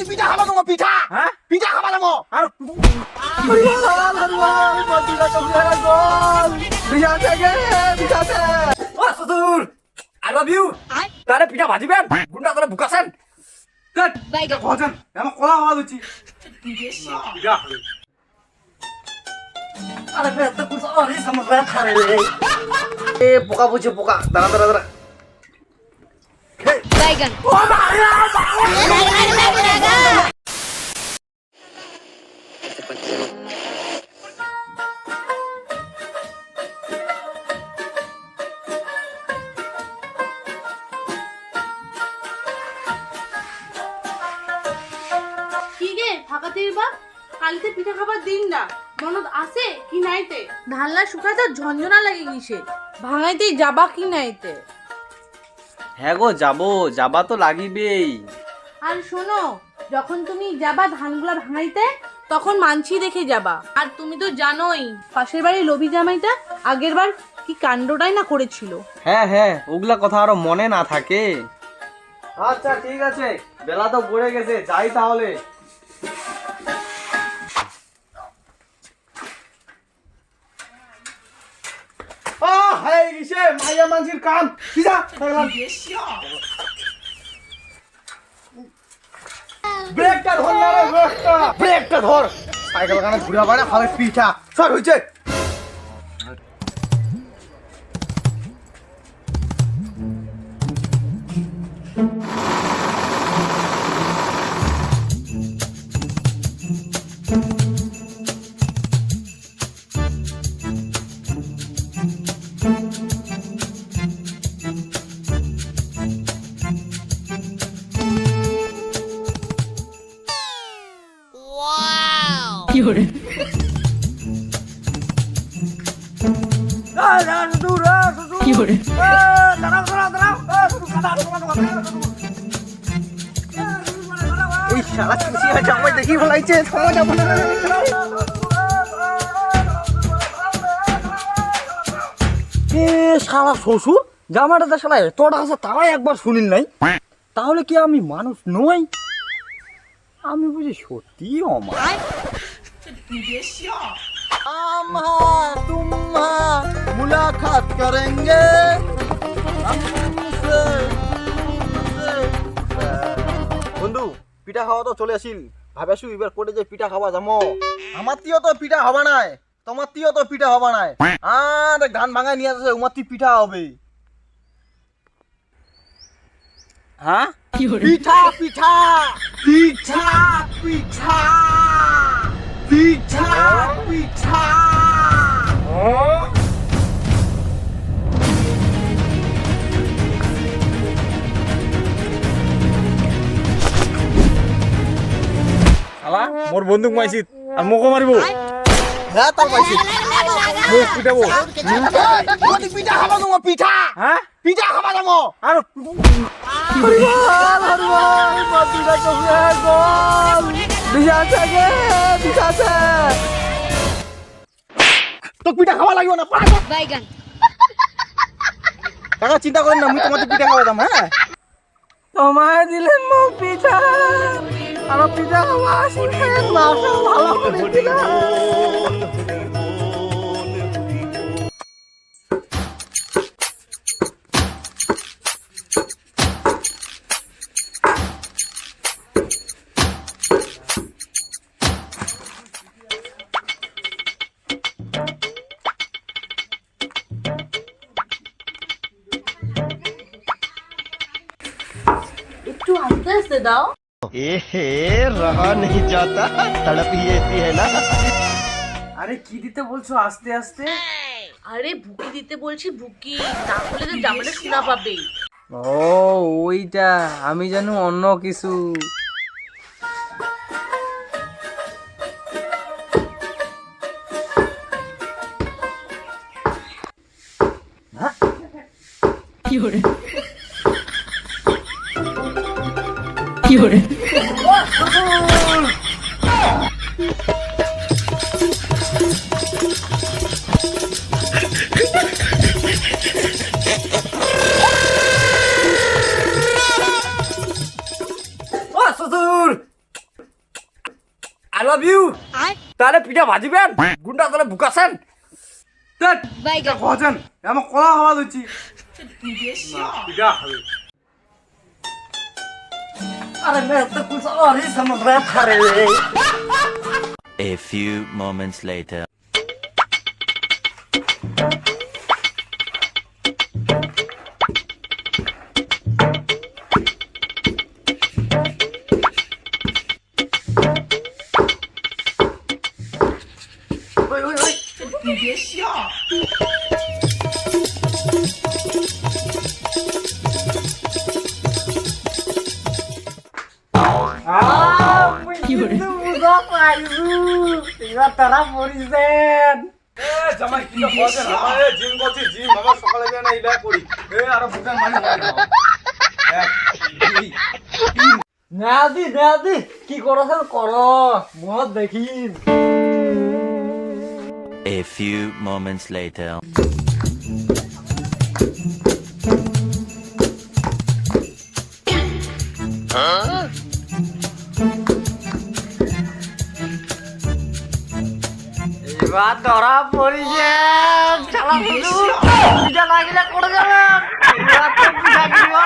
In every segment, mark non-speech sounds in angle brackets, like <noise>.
তোমাদের পিঠা খাবা তোমার পিঠা? হ্যাঁ? পিঠা খাবা তোমার আর ও সদুর আই লাভ ইউ তারে পিঠা ভাজিবেন? গুন্ডা তারে বুকাছেন কাট। বাইগান ভজন। আমার কলা হওয়া উচিত পিঠা আরে বে তো কুছ আর সমস্যা খারে রে। এ পোকা বুঝছে পোকা। দাঁড়া দাঁড়া দাঁড়া। বাইগান কি গে ফাঁকাতির বাপ কালিতে পিঠা খাবার দিন না। মনত আছে কি নাইতে? ঢালনা শুকাতে ঝঞ্ঝনা লাগে গিয়েছে ভাঙাইতেই যাবা কি নাইতে? হ্যাঁ গো যাব। যাবা তো লাগিবেই। আর শোনো যখন তুমি যাবা ধানগুলা ভাঙাইতে তখন মানছি দেখে যাবা। আর তুমি তো জানোই পাশের বাড়ির লবি জামাইটা আগের বার কি কাণ্ডটাই না করেছিল। হ্যাঁ হ্যাঁ ওগুলা কথা আরও মনে না থাকে। আচ্ছা ঠিক আছে। বেলা তো পড়ে গেছে যাই তাহলে। হাই গিছে মাইয়া কাম। ব্রেকটা ধর না ব্রেকটা। ব্রেকটা ধর। সাইকেল কানে ঘুরা বাড়া খাবে পিঠা। সর হইছে। এই শালা খুশি আছে আমায় দেখি বলাইছে? সময় যাব না এ শালা শ্বশুর জামাটা শালা এত ডাকা তারাই একবার শুনিল নাই। তাহলে কি আমি মানুষ নই? আমি বুঝি সত্যি অমা मुलाकात करेंगे বন্ধু পিঠা খাওয়া তো চলে আসিল ভাবেছো এবার কোটে যে পিঠা খাওয়া যাবো আমার তিও তো পিঠা হবা নাই তোমার তিও তো পিঠা হবা নাই আর ধান ভাঙাই নিয়ে আসছে উমার তি পিঠা হবে হ্যাঁ পিঠা পিঠা পিঠা বন্দুক মাইছিত আর মোকো মারিব। হ্যাঁ তার পাইছি মুখ পিটাবো। পিঠা খাবা। তোমার পিঠা হ্যাঁ? পিঠা খাবা যাব আর তো পিঠা খাওয়া লাগবে না কর। বাইগান। কাকা চিন্তা করেন না আমি তোমাদের পিঠা খাওয়া দাম হ্যাঁ? তোমায় দিলেন মুখ পিঠা। আর পিঠা খাওয়া আসিলেন মাথা ভালো করে দিলাম একটু আস্তে আস্তে দাও। এহে রহা নেই যাতা তড়প হি এসি হ্যায় না আরে কি দিতে বলছো? আস্তে আস্তে। আরে বুকি দিতে বলছি বুকি। তাহলে তো জামাটা শোনা পাবে। ও ওইটা। আমি জানো অন্য কিছু। কি হরে ও সদুর আই লাভ ইউ তাহলে পিঠা ভাজিবেন? গুন্ডা তাহলে বুকাছেন কছেন আমার কলা খাওয়া দিচ্ছি। <laughs> পিঠা अरे मैं तो कुछ और ही समझ रहा था रे A few moments later. তারা পড়িছেন জামাই কি কছেন আমার জিম করছি জিম আমার সকালে গিয়ে না ইলা করি এ আর বুকান মারি এক দুই নেয়াদি নেয়াদি কি করছেন? কর মত A few moments later. এবার ধরা পড়িছে। শালা পিঠা লাগিলে করে যাবেন এবার তো পিঠা কিনবা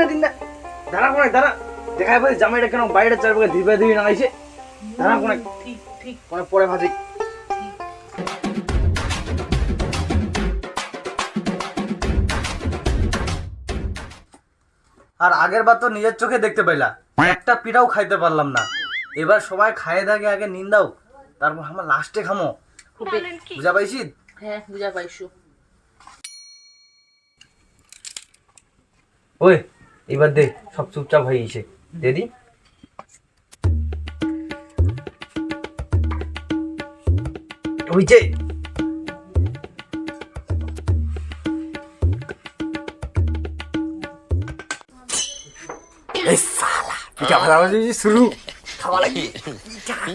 না দিন। না দাঁড়া কোনে দাঁড়া। দেখাই পাই জামাইটা কেন বাইরে চারপাকে দিবে দিবি না আইছে দাঁড়া কোনে। ঠিক ঠিক কোনে পরে ভাজি আর আগের বার তো নিজের চোখে দেখতে পাইলা। একটা পিঠাও খাইতে পারলাম না। এবার সবাই খাইয়ে থাকে আগে নিন্দাও তারপর আমার লাস্টে খামো। বুঝা পাইছি? হ্যাঁ বুঝা পাইছো। ওই এবার দে সব চুপচাপ হয়ে গেছে। দিদি পিঠা ভাজাভাজি শুরু। খাওয়া লাগি শালা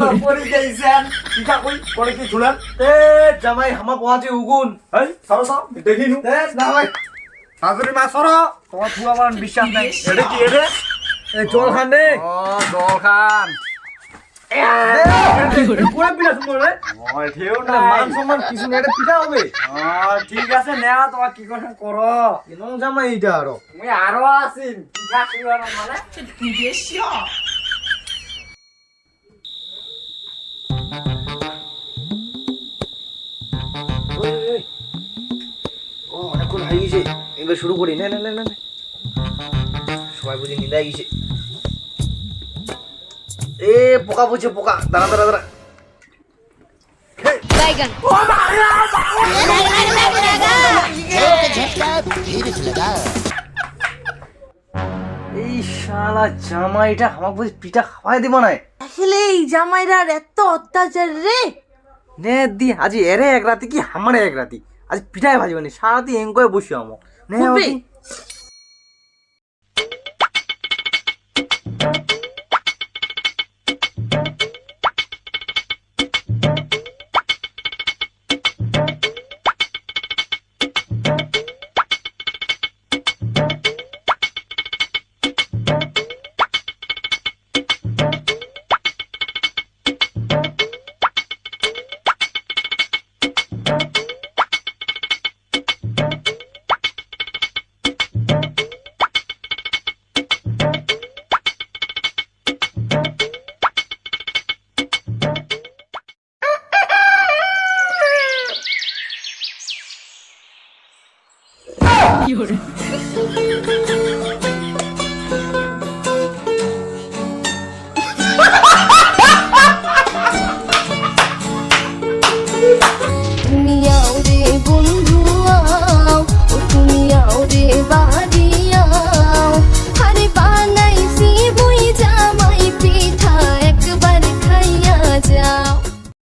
ধরা যাইছেন পিঠা কই পরে কি ঝুলেন এ জামাই হামা পৌঁছে উগুন। এই সরো সব দেখিনু এ জামাই। শাশুড়ি মা সরো। তোমার তুই আমার বিশ্বাস নাই। এটা কি এটা? এ জল খান দে ও দল খান। পুরা পিঠা সুন্দর রে। ওই ঠিও না মান সম্মান কিছু নেই এটা পিঠা হবে। ও ঠিক আছে নেওয়া তোমার কি করে। করো জামাই এইটা আরও। আরও আছিন ও অনেকক্ষণ হয়ে গেছে এবার শুরু করি না না না না না। সবাই বুঝি নিন্দা গেছে এ পোকা পড়ছে পোকা দাঁড়া দাঁড়া দাঁড়া बैगन এই শালা জামাইটা আমাকে বুঝি পিঠা খাওয়াই দিব না আসলে এই জামাইরার এত অত্যাচার রে নে দি আজি এরে এক রাতি কি হামারে এক রাতি আজ পিঠাই ভাজবানি সারাতি এঙ্কয়ে বসি আমো নে